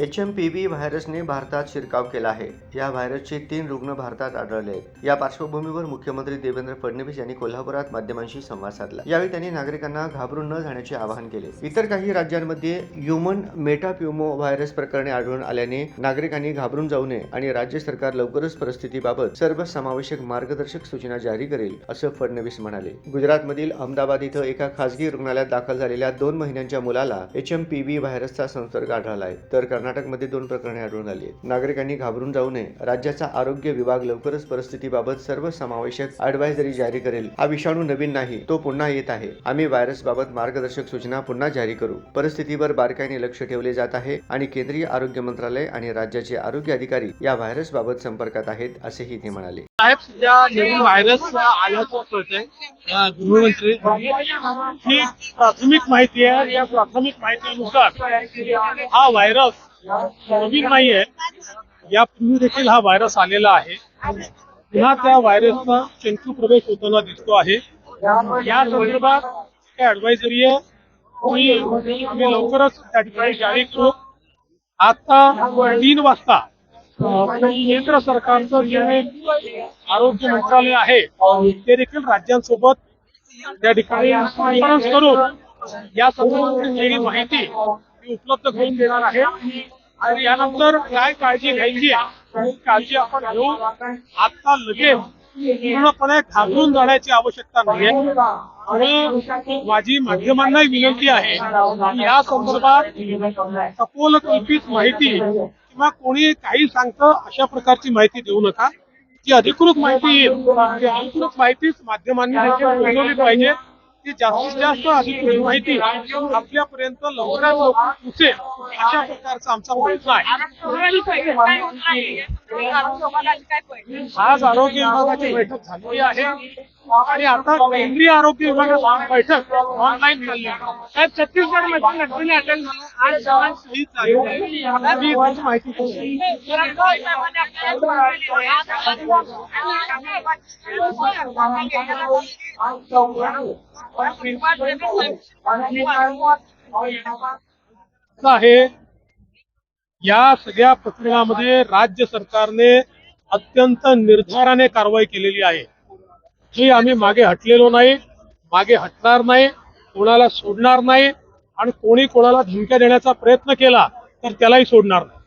H M P V व्हायरसने भारतात शिरकाव केला आहे. या व्हायरसचे तीन रुग्ण भारतात आढळले आहेत. या पार्श्वभूमीवर मुख्यमंत्री देवेंद्र फडणवीस यांनी कोल्हापुरात माध्यमांशी संवाद साधला. यावेळी त्यांनी नागरिकांना घाबरून न जाण्याचे आवाहन केले. इतर काही राज्यांमध्ये ह्युमन मेटाप्युमो व्हायरस प्रकरणे आढळून आल्याने नागरिकांनी घाबरून जाऊ नये आणि राज्य सरकार लवकरच परिस्थितीबाबत सर्व समावेशक मार्गदर्शक सूचना जारी करेल असं फडणवीस म्हणाले. गुजरातमधील अहमदाबाद इथं एका खासगी रुग्णालयात दाखल झालेल्या दोन महिन्यांच्या मुलाला एच एम पी व्ही व्हायरसचा संसर्ग आढळला आहे तर कर्नाटकमध्ये दोन प्रकरणे आढळून आली आहेत. नागरिकांनी घाबरून जाऊ नये. राज्याचा आरोग्य विभाग लवकरच परिस्थितीबाबत सर्वसमावेशक ॲडवायझरी जारी करेल. हा विषाणू नवीन नाही तो पुन्हा येत आहे. आम्ही व्हायरस बाबत मार्गदर्शक सूचना पुन्हा जारी करू. परिस्थितीवर बारकाईने लक्ष ठेवले जात आहे आणि केंद्रीय आरोग्य मंत्रालय आणि राज्याचे आरोग्य अधिकारी या व्हायरस बाबत संपर्कात आहेत असेही ते म्हणाले. साहेब सध्या नवीन व्हायरस आल्याचं कळतंय गृहमंत्री. ही प्राथमिक माहिती आहे या प्राथमिक माहितीनुसार हा व्हायरस नवीन नाहीये. यापूर्वी देखील हा व्हायरस आलेला आहे. पुन्हा त्या व्हायरसचा चंचू प्रवेश होताना दिसतो आहे. या संदर्भात काय ऍडवायझरी आहे. आम्ही लवकरच त्या ठिकाणी जारी करू. आता तीन वाजता केंद्र सरकारचं जे आरोग्य मंत्रालय आहे ते देखील राज्यांसोबत त्या ठिकाणी कॉन्फरन्स करून या संदर्भातील जी माहिती उपलब्ध करून देणार आहे. आणि यानंतर काय काळजी घ्यायची आहे? काळजी आपण घेऊ. आता लगेच पूर्णपणे घाबरून जाण्याची आवश्यकता नाहीये. आणि माझी माध्यमांनाही विनंती आहे की या संदर्भात सपोल कल्पित माहिती किंवा कोणी काही सांगतं अशा प्रकारची माहिती देऊ नका. जी अधिकृत माहिती येईल ती अधिकृत माहितीच माध्यमांनी पोहोचवली पाहिजे. की जास्तीत जास्त अधिकृत माहिती आपल्यापर्यंत लवकरात लवकर पोहोचेल अशा प्रकारचा आमचा प्रयत्न आहे. आज आरोग्य विभागाची बैठक झालेली आहे आणि आता केंद्रीय आरोग्य विभागाची बैठक ऑनलाईन चालली आहे. साहेब, छत्तीसगडमध्ये नक्की अटेंड आज जवान शहीद झाले माहिती देतो. आहे. या सगळ्या प्रकरणामध्ये राज्य सरकारने अत्यंत निर्धाराने कारवाई केलेली आहे. जी आम्ही मागे हटलेलो नाही मागे हटणार नाही कोणाला सोडणार नाही आणि कोणी कोणाला धमक्या देण्याचा प्रयत्न केला तर त्यालाही सोडणार नाही.